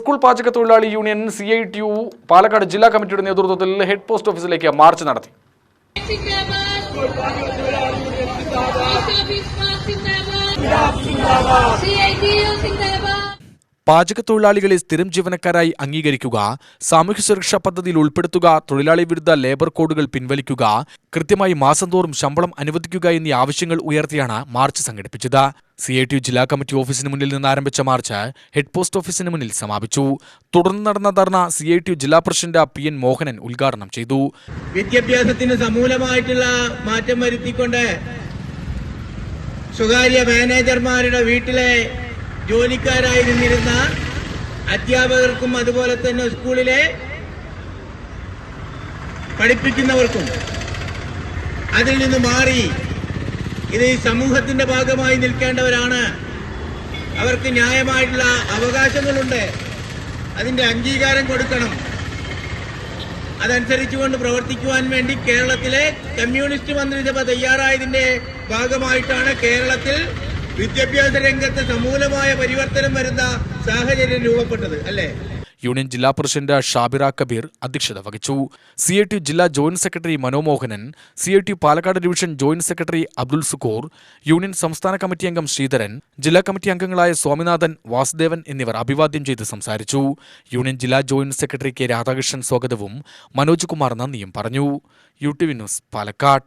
School പാചക തൊഴിലാളി union C I T U Palakkad ജില്ലാ കമ്മിറ്റിയുടെ നേതൃത്വത്തിൽ ഹെഡ് പോസ്റ്റ് ഓഫീസിലേക്ക് മാർച്ച് നടത്തി. പാചക തൊഴിലാളികളെ സ്ഥിരം ജീവനക്കാരായി അംഗീകരിക്കുക സാമൂഹ്യ സുരക്ഷാ പദ്ധതിയിൽ ഉൾപ്പെടുത്തുക തൊഴിലാളി വിരുദ്ധ ലേബർ കോഡുകൾ പിൻവലിക്കുക കൃത്യമായി മാസം തോറും ശമ്പളം അനുവദിക്കുക എന്നീ ആവശ്യങ്ങൾ ഉയർത്തിയാണ് മാർച്ച് സംഘടിപ്പിച്ചത്. സി ഐ ടി ജില്ലാ കമ്മിറ്റി ഓഫീസിന് മുന്നിൽ നിന്ന് ആരംഭിച്ച മാർച്ച് ഹെഡ് പോസ്റ്റ് ഓഫീസിന് മുന്നിൽ സമാപിച്ചു. തുടർന്ന് നടന്ന ധർണ സി ഐ ടി ജില്ലാ പ്രസിഡന്റ് പി എൻ മോഹനൻ ഉദ്ഘാടനം ചെയ്തു. വിദ്യാഭ്യാസത്തിന് സമൂലമായിട്ടുള്ള മാറ്റം വരുത്തിക്കൊണ്ട് സ്വകാര്യ മാനേജർമാരുടെ വീട്ടിലെ ജോലിക്കാരായി നിന്നിരുന്ന അധ്യാപകർക്കും അതുപോലെ തന്നെ സ്കൂളിലെ പഠിപ്പിക്കുന്നവർക്കും അതിൽ നിന്ന് മാറി ഇത് ഈ സമൂഹത്തിന്റെ ഭാഗമായി നിൽക്കേണ്ടവരാണ്. അവർക്ക് ന്യായമായിട്ടുള്ള അവകാശങ്ങളുണ്ട്. അതിന്റെ അംഗീകാരം കൊടുക്കണം. അതനുസരിച്ചുകൊണ്ട് പ്രവർത്തിക്കുവാൻ വേണ്ടി കേരളത്തിലെ കമ്മ്യൂണിസ്റ്റ് മന്ത്രിസഭ തയ്യാറായതിന്റെ ഭാഗമായിട്ടാണ് കേരളത്തിൽ വിദ്യാഭ്യാസ രംഗത്ത് സമൂലമായ പരിവർത്തനം വരുന്ന സാഹചര്യം രൂപപ്പെട്ടത് അല്ലേ? യൂണിയൻ ജില്ലാ പ്രസിഡന്റ് ഷാബിറ കബീർ അധ്യക്ഷത വഹിച്ചു. സി ഐ ടി ജില്ലാ joint secretary Manomohanan C I T Palakkad division joint secretary Abdul Sukhoor union സംസ്ഥാന കമ്മിറ്റി അംഗം ശ്രീധരൻ ജില്ലാ കമ്മിറ്റി അംഗങ്ങളായ സ്വാമിനാഥൻ വാസുദേവൻ എന്നിവർ അഭിവാദ്യം ചെയ്ത് സംസാരിച്ചു. യൂണിയൻ ജില്ലാ ജോയിന്റ് സെക്രട്ടറി കെ രാധാകൃഷ്ണൻ സ്വാഗതവും മനോജ് കുമാർ നന്ദിയും പറഞ്ഞു. U T V news Palakkad.